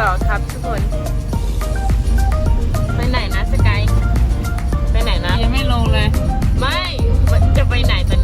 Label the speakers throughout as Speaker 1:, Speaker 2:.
Speaker 1: ต่อครับทุกคน ไปไหนนะสกาย ไปไหนนะ ยังไม่ลงเลย ไม่ จะไปไหนตอน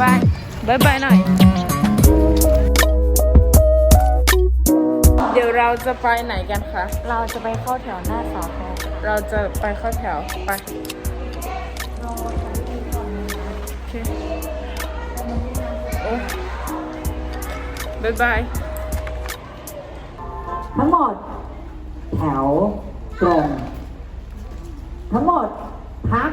Speaker 1: บายบายบายหน่อย เดี๋ยวเราจะไปไหนกันคะ
Speaker 2: เราจะไปเข้าแถวหน้าสอพอ
Speaker 1: เราจะไปเข้าแถว ไปโอเคโอ้บายบาย
Speaker 3: ทั้งหมด แถวตรง ทั้งหมดพัก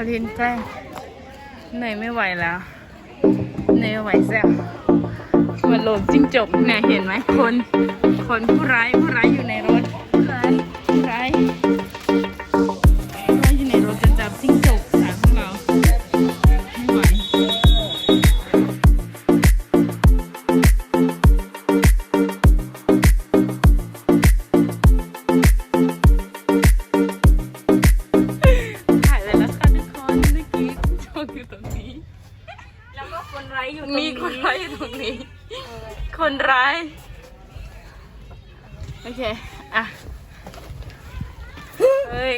Speaker 3: า
Speaker 1: รินแกล้งเหนื่อยไม่ไหวแล้วเหนื่อยไม่ไหวแซ่บมันโหลดจิ้งจบเนี่ยเห็นไหมคน คนผู้ร้ายผู้ร้าย เค อะ เฮ้ย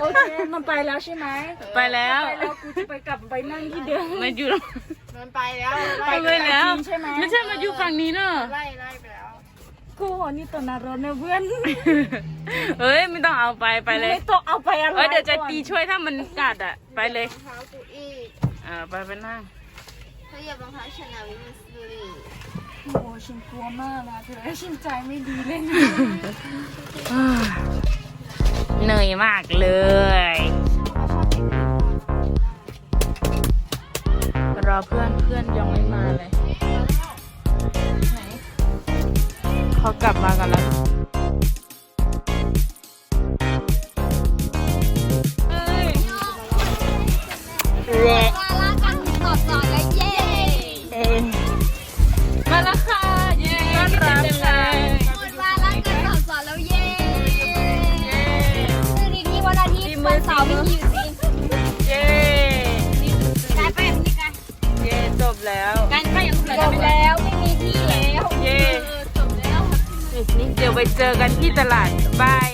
Speaker 2: โอเค มันไปแล้วใช่ไหม
Speaker 1: ไปแล้ว
Speaker 2: ไปแล้วกูจะไปกลับไปนั่งที่เดิม
Speaker 1: มาอยู่
Speaker 4: มันไปแล้ว
Speaker 1: ไปเลยแล้ว
Speaker 2: ใช่ไหม
Speaker 1: ไม่ใช่มาอยู่ฝั่งนี้เนอะ
Speaker 4: ไล่ไล่ไปแล้ว
Speaker 2: กูหัวนี่ตัวนารถนะเพื่อน
Speaker 1: เฮ้ยไม่ต้องเอาไปไปเลย
Speaker 2: ไม่ต้องเอาไปอะไร
Speaker 1: เอ้ยเดี๋ยวจะ
Speaker 2: ก่อน
Speaker 1: ตีช่วยถ้ามันกัดอะไปเลย
Speaker 4: รองเท้ากูอีก
Speaker 1: อ่าไปไปนั่ง
Speaker 4: เขาเหยียบรองเท้าชนะวิมันสตูดิ
Speaker 2: โอ้ฉันกลัวมากนะเธอฉันใจไม่ดีเลยนะ
Speaker 1: เหนื่อยมากเลย รอเพื่อนเพื่อนยังไม่มาเลยไหนเขากลับมากันแล้ว ดี๋ยวไปเจอกันที่ตลาดบาย